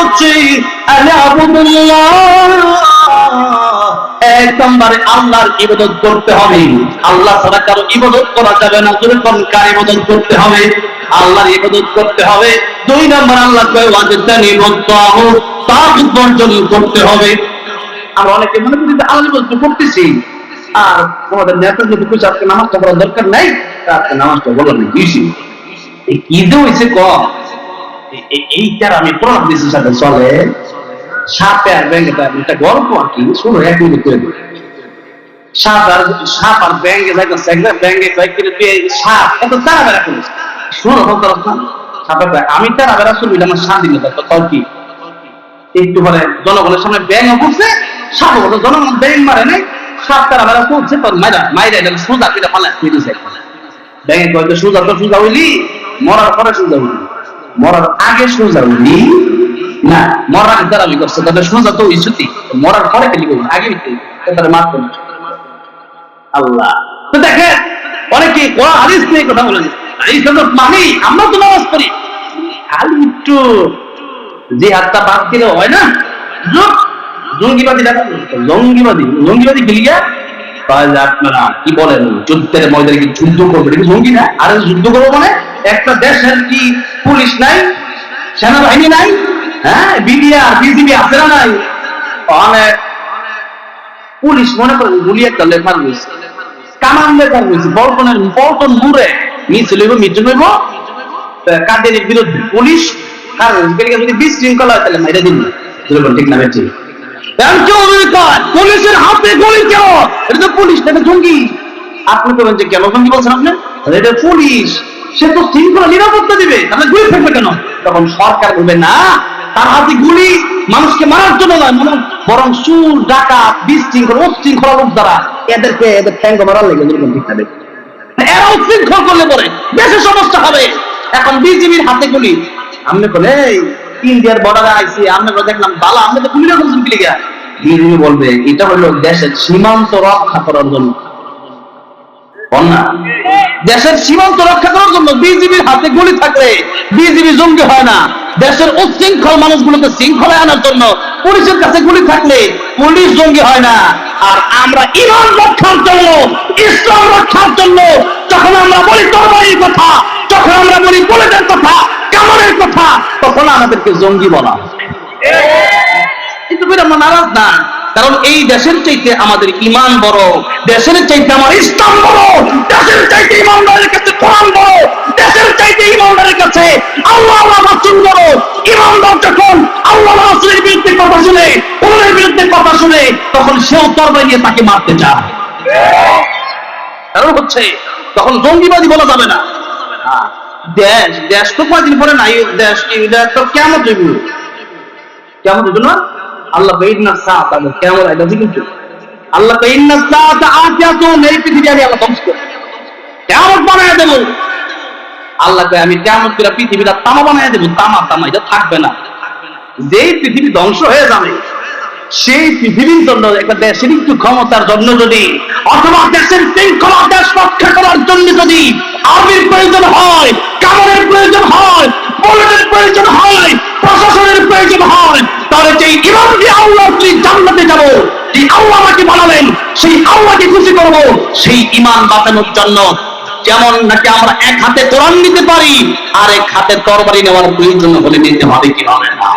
হচ্ছে এক আল্লাহর ইবাদত করতে হবে। আল্লাহ ছাড়া কারও ইবাদত করা যাবে না। কার ইবাদত করতে হবে? আল্লাহর ইবাদত করতে হবে। দুই নম্বর আল্লাহ বর্জন করতে হবে। আমরা অনেকে মনে করি যে আল্লাহ করতেছি। আর তোমাদের নেতা যদি কিছু আজকে নামাজটা দরকার নাই নামাজটা বলার নেই এই হয়েছে কম এইটার আমি প্রমাণ দিচ্ছি সাথে, চলে। সাপে আর ব্যাংকে একটা গল্প আর কি শুনো এক মিনিট করে। সাপ আর সাপ আর ব্যাংকে ব্যাংকে করে। সাপ এত তারা বেড়া করেছে শুনো আমি তারা বেড়া শুনবি আমার স্বাধীনতা তো তাও কি? একটু পরে জনগণের সামনে ব্যাং করছে সাপ জনগণ ব্যাং মারে নাই সাপ তারা বেড়া করছে, তোর মাইরা মাইরা এটা সোজা এটা পালা ব্যাংকে কয়েকটা সোজা তো সোজা হইলি, মরার পরে সোজা হইলি। মরার আগে সোজা হইলি না, মরার আগে তারা করছে, তাদের সোজা তো ইস্যুতি মরার পরে খেলি করবি, আগে তাদের মারতে না। আল্লাহ। তো দেখেন অনেকে কোরআন হাদিস নিয়ে কথা বলেন এই জন্য মানি, আমরা তো নামাজ পড়ি। খালি একটু যে হাতটা বাদ দিলে হয় না। জঙ্গিবাদী জঙ্গিবাদী জঙ্গিবাদী তাহলে আপনারা। কি বলেন, যুদ্ধের ময়দানে কি যুদ্ধ করবে? কি জঙ্গি না? আর যুদ্ধ করব মানে একটা দেশের কি পুলিশ নাই? সেনাবাহিনী নাই? হ্যাঁ বিডিআর, বিজিবি আছে না নাই? অনেক। পুলিশ মনে করেন গুলি একটা লেখার রয়েছে কামান লেখার বলটন মুড়ে মিছিল হইব হইব। কাদের বিরুদ্ধে? পুলিশ? কারণ এদিকে যদি বিশৃঙ্খলা হয় তাহলে দিন। ঠিক না ঠিক পুলিশের হাতে গুলি কেন এটা তো পুলিশ, এটা জঙ্গি। আপনি বলেন যে কেন জঙ্গি বলছেন আপনি? এটা পুলিশ। সে তো শৃঙ্খলা নিরাপত্তা দিবে। তাহলে গুলি থাকবে কেন? তখন সরকার বলবে, না, তার হাতে গুলি মানুষকে মারার জন্য নয় বরং সুর ডাকা বিশৃঙ্খলা উচ্ছৃঙ্খলা লোক দ্বারা এদেরকে এদের ঠ্যাঙ্গ মারার লেগে ঠিক থাকবে এরা করলে পরে সমস্যা হবে। এখন হাতে গুলি। আমি বলে ইন্ডিয়ার বর্ডারে আইসি আমরা দেখলাম বালা আমরা তো বলবে, এটা হলো দেশের সীমান্ত রক্ষা করার জন্য। না? দেশের সীমান্ত রক্ষা করার জন্য বিজিবির হাতে গুলি থাকলে বিজিবি জঙ্গি হয় না। দেশের উচ্ছৃঙ্খল মানুষগুলোকে শৃঙ্খলায় আনার জন্য পুলিশের কাছে গুলি থাকলে পুলিশ জঙ্গি হয় না। আর আমরা ইমান রক্ষার জন্য, ইসলাম রক্ষার জন্য যখন আমরা বলি তরবারির কথা, যখন আমরা বলি বুলেটের কথা কামানের কথা, তখন আমাদেরকে জঙ্গি বলা। কিন্তু আমরা নারাজ না। কারণ এই দেশের চাইতে আমাদের ইমান বড় দেশের চাইতে আমার ইসলাম বড় দেশের চাইতে ইমানদারের কাছে কোরআন বড় দেশের চাইতে ইমানদারের কাছে আল্লাহ রাসূল বড়। ইমানদার যখন আল্লাহ রাসূলের বিরুদ্ধে কথা শুনে কোরআনের বিরুদ্ধে কথা শুনে তখন সেও তরবারি নিয়ে তাকে মারতে চায়। কারণ হচ্ছে তখন জঙ্গিবাদী বলা যাবে না। হ্যাঁ, দেশ দেশ তো কয়দিন পরে নাই দেশ তো কেমন কেমন না? আল্লাহ আগে কেমন কিন্তু আল্লাহ এই পৃথিবী আমি আল্লাহ ধ্বংস কেমন বানায় দেব? আল্লাহ আমি কেমন করে পৃথিবীটা তামা বানায় দেব? তামা তামা, এটা থাকবে না। যেই পৃথিবী ধ্বংস হয়ে যাবে, সেই পৃথিবীর জন্য একটা দেশের একটু ক্ষমতার জন্য যদি, অথবা দেশের শৃঙ্খলা দেশ রক্ষা করার জন্য যদি আর্মির প্রয়োজন হয় কামানের প্রয়োজন হয় বুলেটের প্রয়োজন হয় প্রশাসনের প্রয়োজন হয়, তাহলে যেই ইমাম যে আল্লাহ তুই জান্নাতে যাব যে আল্লাহ আমাকে বানালেন সেই আল্লাহকে খুশি করব, সেই ইমান বাঁচানোর জন্য। যেমন নাকি আমরা এক হাতে কোরআন নিতে পারি আর এক হাতে তরবারি নেওয়ার প্রয়োজন হলে নিতে হবে কি হবে না